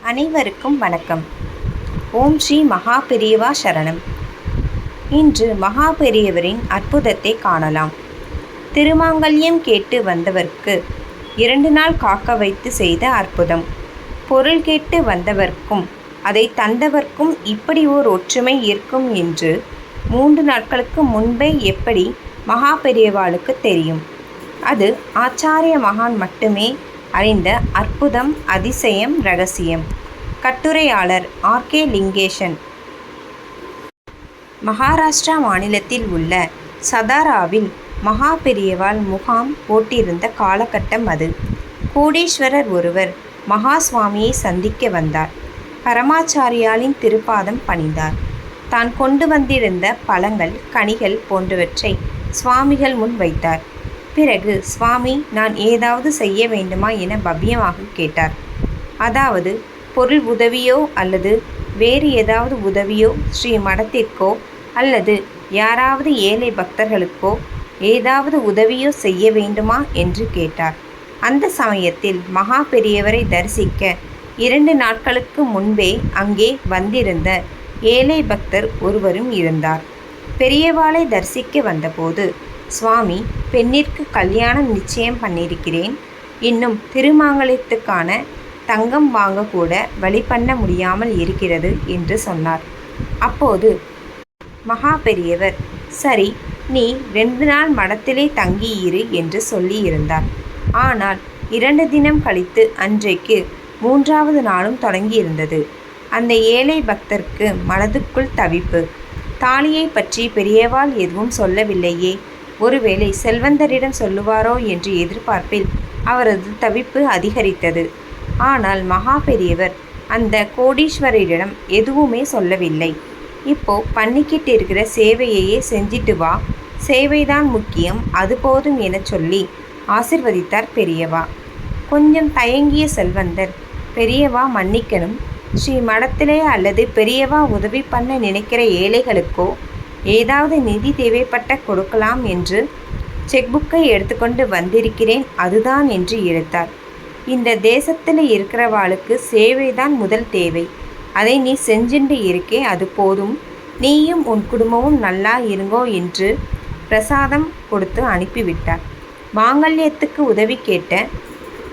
அனைவருக்கும் வணக்கம். ஓம் ஸ்ரீ மகா பெரியவா சரணம். இன்று மகா பெரியவரின் அற்புதத்தை காணலாம். திருமாங்கல்யம் கேட்டு வந்தவர்க்கு இரண்டு நாள் காக்க வைத்து செய்த அற்புதம். பொருள் கேட்டு வந்தவர்க்கும் அதை தந்தவர்க்கும் இப்படி ஓர் ஒற்றுமை இருக்கும் என்று மூன்று நாட்களுக்கு முன்பே எப்படி மகா பெரியவாளுக்கு தெரியும். அது ஆச்சாரிய மகான் மட்டுமே அறிந்த அற்புதம் அதிசயம் ரகசியம். கட்டுரையாளர் ஆர்கே லிங்கேஷன் மகாராஷ்டிரா மாநிலத்தில் உள்ள சதாராவில் மகா பெரியவாள் முகாம் போட்டிருந்த காலகட்டம் அது. கோடீஸ்வரர் ஒருவர் மகா சுவாமியை சந்திக்க வந்தார். பரமாச்சாரியாலின் திருப்பாதம் பணிந்தார். தான் கொண்டு வந்திருந்த பழங்கள் கனிகள் போன்றவற்றை சுவாமிகள் முன் வைத்தார். பிறகு சுவாமி நான் ஏதாவது செய்ய வேண்டுமா என பவ்யமாக கேட்டார். அதாவது பொருள் உதவியோ அல்லது வேறு ஏதாவது உதவியோ ஸ்ரீ மடத்திற்கோ அல்லது யாராவது ஏழை பக்தர்களுக்கோ ஏதாவது உதவியோ செய்ய வேண்டுமா என்று கேட்டார். அந்த சமயத்தில் மகா பெரியவரை தரிசிக்க இரண்டு நாட்களுக்கு முன்பே அங்கே வந்திருந்த ஏழை பக்தர் ஒருவரும் இருந்தார். பெரியவாளை தரிசிக்க வந்தபோது சுவாமி பெண்ணிற்கு கல்யாணம் நிச்சயம் பண்ணியிருக்கிறேன். இன்னும் திருமாங்கலத்துக்கான தங்கம் வாங்கக்கூட வழி பண்ண முடியாமல் இருக்கிறது என்று சொன்னார். அப்போது மகா பெரியவர் சரி நீ ரெண்டு நாள் மடத்திலே தங்கியிரு என்று சொல்லியிருந்தார். ஆனால் இரண்டு தினம் கழித்து அன்றைக்கு மூன்றாவது நாளும் தொடங்கியிருந்தது. அந்த ஏழை பக்தருக்கு மனதுக்குள் தவிப்பு தாலியை பற்றி பெரியவாள் எதுவும் சொல்லவில்லையே ஒருவேளை செல்வந்தரிடம் சொல்லுவாரோ என்று எதிர்பார்ப்பில் அவரது தவிப்பு அதிகரித்தது. ஆனால் மகா பெரியவர் அந்த கோடீஸ்வரரிடம் எதுவுமே சொல்லவில்லை. இப்போ பண்ணிக்கிட்டு இருக்கிற சேவையையே செஞ்சிட்டு வா. சேவைதான் முக்கியம். அது போதும் என சொல்லி ஆசிர்வதித்தார் பெரியவா. கொஞ்சம் தயங்கிய செல்வந்தர் பெரியவா மன்னிக்கணும். ஸ்ரீ மடத்திலே அல்லது பெரியவா உதவி பண்ண நினைக்கிற ஏழைகளுக்கோ ஏதாவது நிதி தேவைப்பட்ட கொடுக்கலாம் என்று செக்புக்கை எடுத்துக்கொண்டு வந்திருக்கிறேன் அதுதான் என்று இழுத்தார். இந்த தேசத்தில் இருக்கிறவாளுக்கு சேவைதான் முதல் தேவை. அதை நீ செஞ்சுண்டு இருக்கே அது போதும். நீயும் உன் குடும்பமும் நல்லா இருங்கோ என்று பிரசாதம் கொடுத்து அனுப்பிவிட்டார். மாங்கல்யத்துக்கு உதவி கேட்ட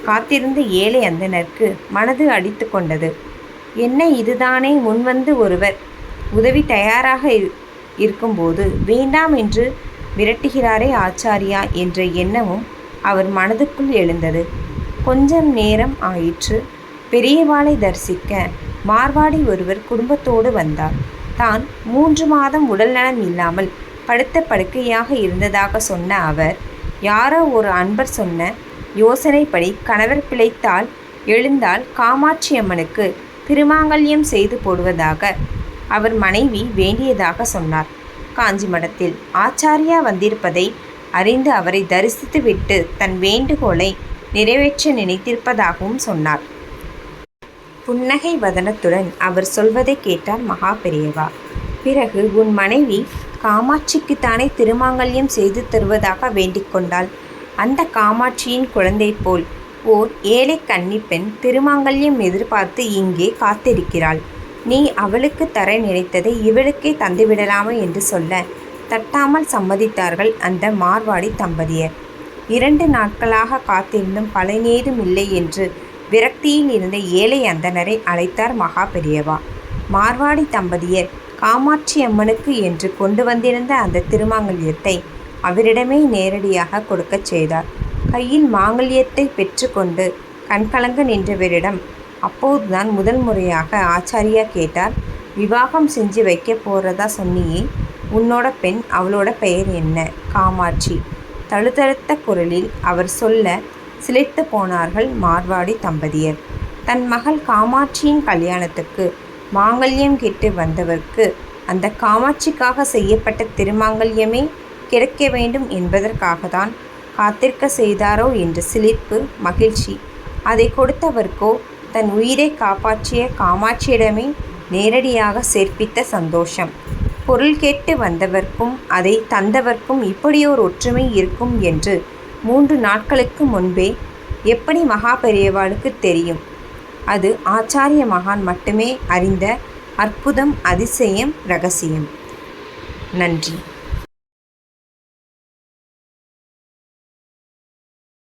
காத்திருந்த ஏழை அந்தனருக்கு மனது அடித்து கொண்டது. என்ன இதுதானே முன்வந்து ஒருவர் உதவி தயாராக இருக்கும்போது வேண்டாம் என்று விரட்டுகிறாரே ஆச்சாரியா என்ற எண்ணமும் அவர் மனதுக்குள் எழுந்தது. கொஞ்சம் நேரம் ஆயிற்று. பெரியவாளை தரிசிக்க மார்வாடி ஒருவர் குடும்பத்தோடு வந்தார். தான் மூன்று மாதம் உடல்நலம் இல்லாமல் படுத்த படுக்கையாக இருந்ததாக சொன்ன அவர் யாரோ ஒரு அன்பர் சொன்ன யோசனைப்படி கணவர் பிழைத்தால் எழுந்தால் காமாட்சி அம்மனுக்கு திருமாங்கல்யம் செய்து போடுவதாக அவர் மனைவி வேண்டியதாக சொன்னார். காஞ்சி மடத்தில் ஆச்சாரியா வந்திருப்பதை அறிந்து அவரை தரிசித்துவிட்டு தன் வேண்டுகோளை நிறைவேற்ற நினைத்திருப்பதாகவும் சொன்னார். புன்னகை வதனத்துடன் அவர் சொல்வதை கேட்டார் மகா பெரியவா. பிறகு உன் மனைவி காமாட்சிக்குத்தானே திருமாங்கல்யம் செய்து தருவதாக வேண்டிக்கொண்டாள் அந்த காமாட்சியின் குழந்தை போல் ஓர் ஏழை கன்னிப்பெண் திருமாங்கல்யம் எதிர்பார்த்து இங்கே காத்திருக்கிறாள். நீ அவளுக்கு தர நினைத்ததை இவளுக்கே தந்துவிடலாமா என்று சொல்ல தட்டாமல் சம்மதித்தார்கள் அந்த மார்வாடி தம்பதியர். இரண்டு நாட்களாக காத்திருந்தும் பலனேதும் இல்லை என்று விரக்தியில் இருந்த ஏழை அந்தனரை அழைத்தார் மகா பெரியவா. மார்வாடி தம்பதியர் காமாட்சி அம்மனுக்கு என்று கொண்டு வந்திருந்த அந்த திருமாங்கல்யத்தை அவரிடமே நேரடியாக கொடுக்கச் செய்தார். கையில் மாங்கல்யத்தை பெற்றுக்கொண்டு கண்கலங்க நின்றவரிடம் அப்போதுதான் முதல் முறையாக ஆச்சாரியா கேட்டார் விவாகம் செஞ்சு வைக்க போகிறதா சொன்னியே உன்னோட பெண் அவளோட பெயர் என்ன? காமாட்சி. தழுதழுத்த குரலில் அவர் சொல்ல சிலைத்து போனார்கள் மார்வாடி தம்பதியர். தன் மகள் காமாட்சியின் கல்யாணத்துக்கு மாங்கல்யம் கேட்டு வந்தவர்க்கு அந்த காமாட்சிக்காக செய்யப்பட்ட திருமாங்கல்யமே கிடைக்க வேண்டும் என்பதற்காக தான் காத்திருக்க செய்தாரோ? என்ற சிலிர்ப்பு மகிழ்ச்சி அதை கொடுத்தவர்க்கோ தன் உயிரை காப்பாற்றிய காமாட்சியிடமே நேரடியாக சேர்ப்பித்த சந்தோஷம். பொருள் கேட்டு வந்தவர்க்கும் அதை தந்தவர்க்கும் இப்படியோர் ஒற்றுமை இருக்கும் என்று மூன்று நாட்களுக்கு முன்பே எப்படி மகா பெரியவாளுக்கு தெரியும்? அது ஆச்சாரிய மகான் மட்டுமே அறிந்த அற்புதம் அதிசயம் ரகசியம். நன்றி.